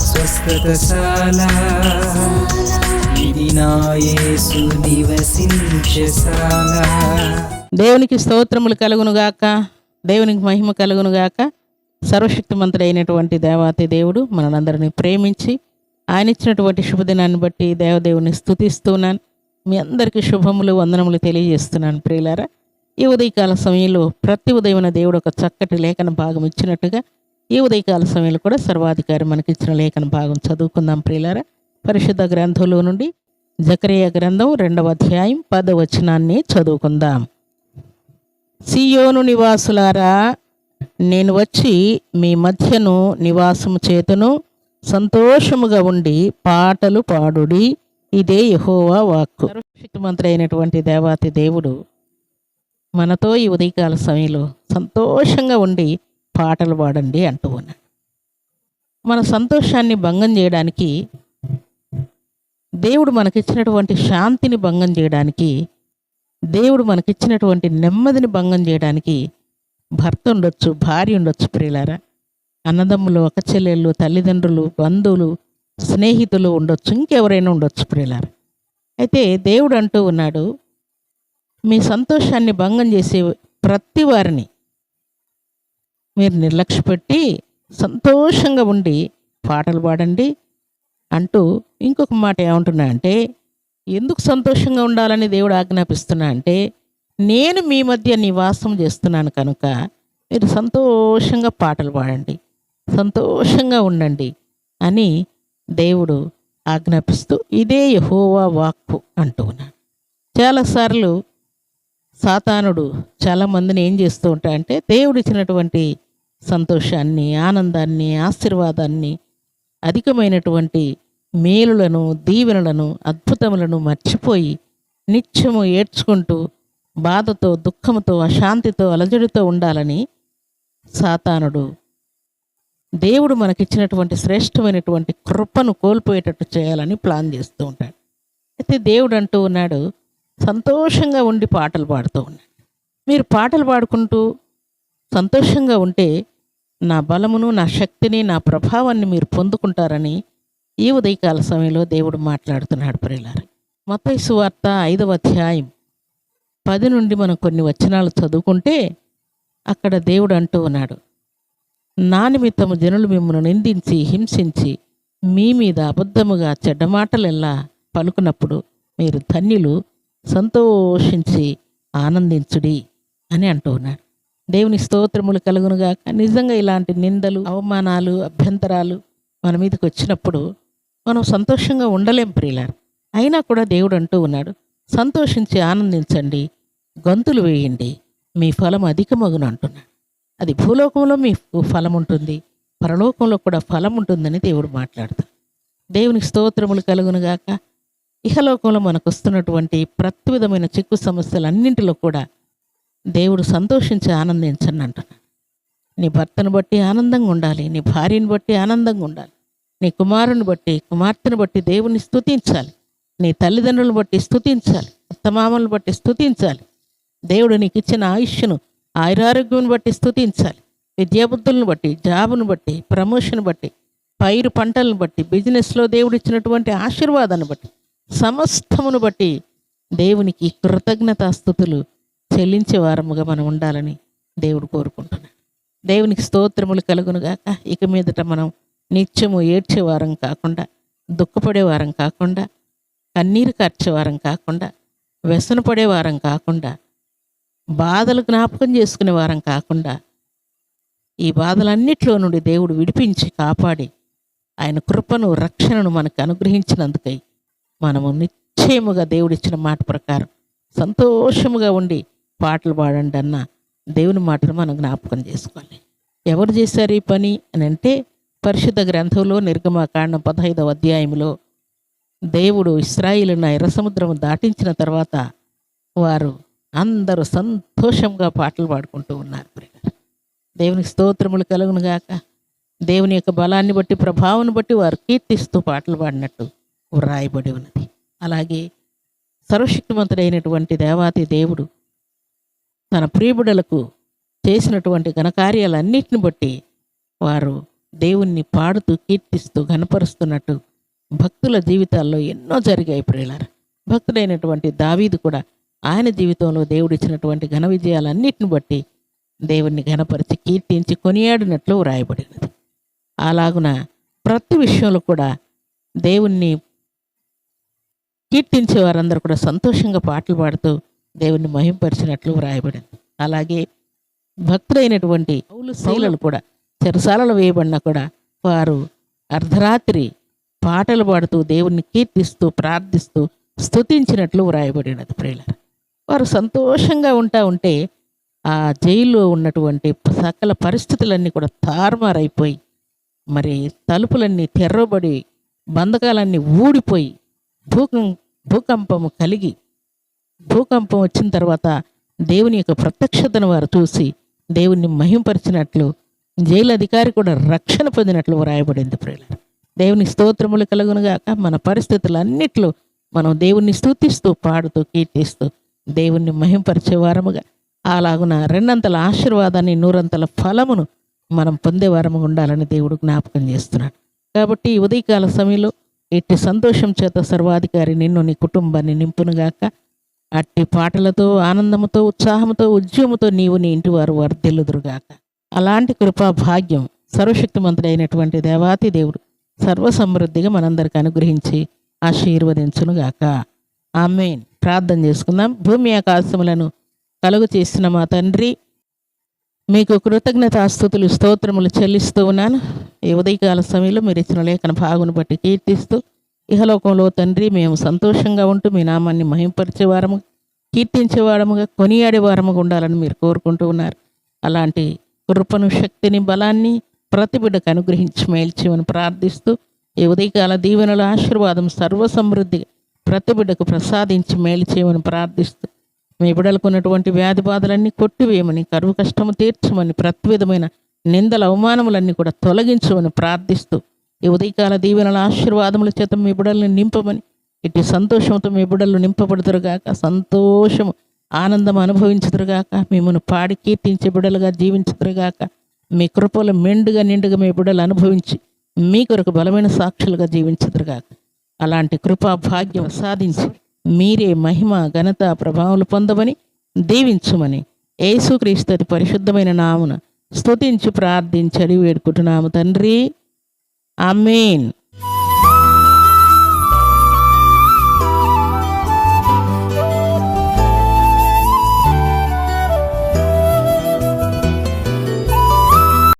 స్వస్థతశాల. ఇది నా యేసు నివసించశాల దేవునికి స్తోత్రములు కలుగునుగాక. దేవునికి మహిమ కలుగునుగాక. సర్వశక్తిమంతుడు అయినటువంటి దేవాతి దేవుడు మనందరినీ ప్రేమించి ఆయన ఇచ్చినటువంటి శుభదినాన్ని బట్టి దేవదేవుని స్తుతిస్తున్నాను. మీ అందరికీ శుభములు వందనములు తెలియజేస్తున్నాను ప్రియులారా. ఈ ఉదయకాల సమయంలో ప్రతి ఉదయం దేవుడు ఒక చక్కటి లేఖన భాగం ఇచ్చినట్టుగా ఈ ఉదయకాల సమయంలో కూడా సర్వాధికారి మనకి ఇచ్చిన లేఖన భాగం చదువుకుందాం ప్రియులారా. పరిశుద్ధ గ్రంథంలో నుండి జకరియా గ్రంథం రెండవ అధ్యాయం పదవచనాన్ని చదువుకుందాం. సియోను నివాసులారా నేను వచ్చి మీ మధ్యను నివాసము చేతును సంతోషముగా ఉండి పాటలు పాడుడి ఇదే యహోవా వాక్కు. సర్వశక్తిమంతుడు అయినటువంటి దేవాతి దేవుడు మనతో ఈ ఉదయకాల సమయంలో సంతోషంగా ఉండి పాటలు పాడండి అంటూ ఉన్నాడు. మన సంతోషాన్ని భంగం చేయడానికి దేవుడు మనకిచ్చినటువంటి శాంతిని భంగం చేయడానికి దేవుడు మనకిచ్చినటువంటి నెమ్మదిని భంగం చేయడానికి భర్త ఉండొచ్చు భార్య ఉండొచ్చు ప్రియులారా. అన్నదమ్ములు ఒక చెల్లెళ్ళు తల్లిదండ్రులు బంధువులు స్నేహితులు ఉండొచ్చు ఇంకెవరైనా ఉండొచ్చు ప్రియులారా. అయితే దేవుడు అంటూ ఉన్నాడు మీ సంతోషాన్ని భంగం చేసే ప్రతి వారిని మీరు నిర్లక్ష్యపెట్టి సంతోషంగా ఉండి పాటలు పాడండి అంటూ ఇంకొక మాట ఏమంటున్నా అంటే ఎందుకు సంతోషంగా ఉండాలని దేవుడు ఆజ్ఞాపిస్తున్నా అంటే నేను మీ మధ్య నివాసం చేస్తున్నాను కనుక మీరు సంతోషంగా పాటలు పాడండి సంతోషంగా ఉండండి అని దేవుడు ఆజ్ఞాపిస్తూ ఇదే యహోవా వాక్కు అంటూ ఉన్నాడు. చాలాసార్లు సాతానుడు చాలామందిని ఏం చేస్తూ ఉంటాయంటే దేవుడు ఇచ్చినటువంటి సంతోషాన్ని ఆనందాన్ని ఆశీర్వాదాన్ని అధికమైనటువంటి మేలులను దీవెనలను అద్భుతములను మర్చిపోయి నిత్యము ఏడ్చుకుంటూ బాధతో దుఃఖంతో అశాంతితో అలజడితో ఉండాలని సాతానుడు. దేవుడు మనకిచ్చినటువంటి శ్రేష్టమైనటువంటి కృపను కోల్పోయేటట్టు చేయాలని ప్లాన్ చేస్తూ ఉంటాడు. అయితే దేవుడు అంటూ ఉన్నాడు సంతోషంగా ఉండి పాటలు పాడుతూ ఉన్నాడు మీరు పాటలు పాడుకుంటూ సంతోషంగా ఉంటే నా బలమును నా శక్తిని నా ప్రభావాన్ని మీరు పొందుకుంటారని ఈ ఉదయకాల సమయంలో దేవుడు మాట్లాడుతున్నాడు ప్రియులారా. మత్తయి సువార్త ఐదవ అధ్యాయం పది నుండి మనం కొన్ని వచనాలు చదువుకుంటే అక్కడ దేవుడు అంటూ ఉన్నాడు నా నిమిత్తము జనులు మిమ్మల్ని నిందించి హింసించి మీ మీద అబద్ధముగా చెడ్డమాటలెల్లా పలుకున్నప్పుడు మీరు ధన్యులు సంతోషించి ఆనందించుడి అని అంటూ ఉన్నాడు. దేవుని స్తోత్రములు కలుగునుగాక. నిజంగా ఇలాంటి నిందలు అవమానాలు అభ్యంతరాలు మన మీదకి వచ్చినప్పుడు మనం సంతోషంగా ఉండలేం ప్రియులారు. అయినా కూడా దేవుడు అంటూ ఉన్నాడు సంతోషించి ఆనందించండి గంతులు వేయండి మీ ఫలం అధికమగును అంటున్నాడు. అది భూలోకంలో మీ ఫలం ఉంటుంది పరలోకంలో కూడా ఫలం ఉంటుందని దేవుడు మాట్లాడతాడు. దేవునికి స్తోత్రములు కలుగునుగాక. ఇహలోకంలో మనకు వస్తున్నటువంటి ప్రతి విధమైన చిక్కు సమస్యలన్నింటిలో కూడా దేవుడు సంతోషించి ఆనందించండి అంటున్నాడు నీ భర్తను బట్టి ఆనందంగా ఉండాలి నీ భార్యను బట్టి ఆనందంగా ఉండాలి నీ కుమారుని బట్టి కుమార్తెను బట్టి దేవుని స్థుతించాలి నీ తల్లిదండ్రులను బట్టి స్థుతించాలి అత్తమామలను బట్టి స్థుతించాలి దేవుడు నీకు ఇచ్చిన ఆయుష్ను ఆయురారోగ్యం బట్టి స్థుతించాలి విద్యాబుద్ధులను బట్టి జాబును బట్టి ప్రమోషన్ బట్టి పైరు పంటలను బట్టి బిజినెస్లో దేవుడు ఇచ్చినటువంటి ఆశీర్వాదాన్ని బట్టి సమస్తమును బట్టి దేవునికి కృతజ్ఞతాస్థుతులు చెల్లించే వారముగా మనం ఉండాలని దేవుడు కోరుకుంటున్నాడు. దేవునికి స్తోత్రములు కలుగునుగాక ఇక మీదట మనం నిత్యము ఏడ్చే వారం కాకుండా దుఃఖపడే వారం కాకుండా కన్నీరు కార్చే వారం కాకుండా వ్యసనపడే వారం కాకుండా బాధలు జ్ఞాపకం చేసుకునే వారం కాకుండా ఈ బాధలన్నిట్లో నుండి దేవుడు విడిపించి కాపాడి ఆయన కృపను రక్షణను మనకు అనుగ్రహించినందుకై మనము నిశ్చయముగా దేవుడిచ్చిన మాట ప్రకారం సంతోషముగా ఉండి పాటలు పాడండి అన్న దేవుని మాటను మనం జ్ఞాపకం చేసుకోవాలి. ఎవరు చేశారు ఈ పని అని అంటే పరిశుద్ధ గ్రంథంలో నిర్గమకాండం పదహైదవ అధ్యాయంలో దేవుడు ఇస్రాయిలను ఎర్ర సముద్రం దాటించిన తర్వాత వారు అందరూ సంతోషంగా పాటలు పాడుకుంటూ ఉన్నారు. దేవునికి స్తోత్రములు కలుగును గాక. దేవుని యొక్క బలాన్ని బట్టి ప్రభావాన్ని బట్టి వారు కీర్తిస్తూ పాటలు పాడినట్టు వ్రాయబడి ఉన్నది. అలాగే సర్వశక్తివంతుడైనటువంటి దేవాతి దేవుడు తన ప్రియబిడలకు చేసినటువంటి ఘనకార్యాలన్నిటిని బట్టి వారు దేవుణ్ణి పాడుతూ కీర్తిస్తూ ఘనపరుస్తున్నట్టు భక్తుల జీవితాల్లో ఎన్నో జరిగాయి ప్రియులారా. భక్తుడైనటువంటి దావీదు కూడా ఆయన జీవితంలో దేవుడిచ్చినటువంటి ఘన విజయాలన్నిటిని బట్టి దేవుణ్ణి ఘనపరిచి కీర్తించి కొనియాడినట్లు వ్రాయబడినది. అలాగున ప్రతి విషయంలో కూడా దేవుణ్ణి కీర్తించే వారందరూ కూడా సంతోషంగా పాటలు పాడుతూ దేవుణ్ణి మహింపరిచినట్లు వ్రాయబడింది. అలాగే భక్తుడైనటువంటి పౌలు శైలలు కూడా చెరసాలలో వేయబడినా కూడా వారు అర్ధరాత్రి పాటలు పాడుతూ దేవుణ్ణి కీర్తిస్తూ ప్రార్థిస్తూ స్తుతించినట్లు వ్రాయబడినది ప్రియులారా. వారు సంతోషంగా ఉంటా ఉంటే ఆ జైల్లో ఉన్నటువంటి సకల పరిస్థితులన్నీ కూడా తారుమారైపోయి మరి తలుపులన్నీ తెర్రబడి బంధకాలన్నీ ఊడిపోయి భూకం భూకంపము కలిగి భూకంపం వచ్చిన తర్వాత దేవుని యొక్క ప్రత్యక్షతను వారు చూసి దేవుణ్ణి మహింపరిచినట్లు జైలు అధికారి కూడా రక్షణ పొందినట్లు వ్రాయబడింది ప్రియులారా. దేవుని స్తోత్రములు కలుగునుగాక మన పరిస్థితులన్నిట్లో మనం దేవుణ్ణి స్తుతిస్తూ పాడుతూ కీర్తిస్తూ దేవుణ్ణి మహింపరిచేవారముగా అలాగున రెండంతల ఆశీర్వాదాన్ని నూరంతల ఫలమును మనం పొందే వారముగా ఉండాలని దేవుడు జ్ఞాపకం చేస్తున్నాడు. కాబట్టి ఉదయకాల సమయంలో ఎట్టి సంతోషం చేత సర్వాధికారి నిన్ను నీ కుటుంబాన్ని నింపునుగాక అట్టి పాటలతో ఆనందముతో ఉత్సాహంతో ఉద్యమతో నీవు నీ ఇంటివారు వర్ధిల్లుదురుగాక అలాంటి కృపా భాగ్యం సర్వశక్తిమంతుడైనటువంటి దేవాతి దేవుడు సర్వసమృద్ధిగా మనందరికి అనుగ్రహించి ఆశీర్వదించునుగాక ఆమెన్. ప్రార్థన చేసుకుందాం. భూమి ఆకాశములను కలుగు చేసిన మా తండ్రి మీకు కృతజ్ఞతాస్థుతులు స్తోత్రములు చెల్లిస్తూ ఉన్నాను. ఈ ఉదయకాల సమయంలో మీరు ఇచ్చిన లేఖన భాగును బట్టి కీర్తిస్తూ ఇహలోకంలో తండ్రి మేము సంతోషంగా ఉంటూ మీ నామాన్ని మహింపరిచేవారము కీర్తించేవారముగా కొనియాడేవారముగా ఉండాలని మీరు కోరుకుంటూ ఉన్నారు. అలాంటి కృపను శక్తిని బలాన్ని ప్రతి బిడ్డకు అనుగ్రహించి మేల్చేమని ప్రార్థిస్తూ ఈ ఉదయకాల దీవెనల ఆశీర్వాదం సర్వసమృద్ధిగా ప్రతి బిడ్డకు ప్రసాదించి మేల్చేయమని ప్రార్థిస్తూ మీ బిడ్డలకు ఉన్నటువంటి వ్యాధి బాధలన్నీ కొట్టివేయమని కరువు కష్టము తీర్చమని ప్రతి విధమైన నిందల అవమానములన్నీ కూడా తొలగించమని ప్రార్థిస్తూ ఈ ఉదయకాల దీవెనల ఆశీర్వాదముల చేత మీ బిడ్డల్ని నింపమని ఇటు సంతోషంతో మీ బిడ్డలు నింపబడుతురుగాక సంతోషము ఆనందం అనుభవించుదురుగాక మిమ్మల్ని పాడి కీర్తించే బిడ్డలుగా జీవించుదురుగాక మీ కృపలు మెండుగా నిండుగా మీ బిడ్డలు అనుభవించి మీ కొరకు బలమైన సాక్షులుగా జీవించుదురుగాక అలాంటి కృపా భాగ్యం సాధించి మీరే మహిమ ఘనత ప్రభావాలు పొందమని దీవించమని యేసుక్రీస్తు అతి పరిశుద్ధమైన నామున స్తుతించి ప్రార్థించడి వేడుకుంటున్నాము తండ్రి. ఆమెన్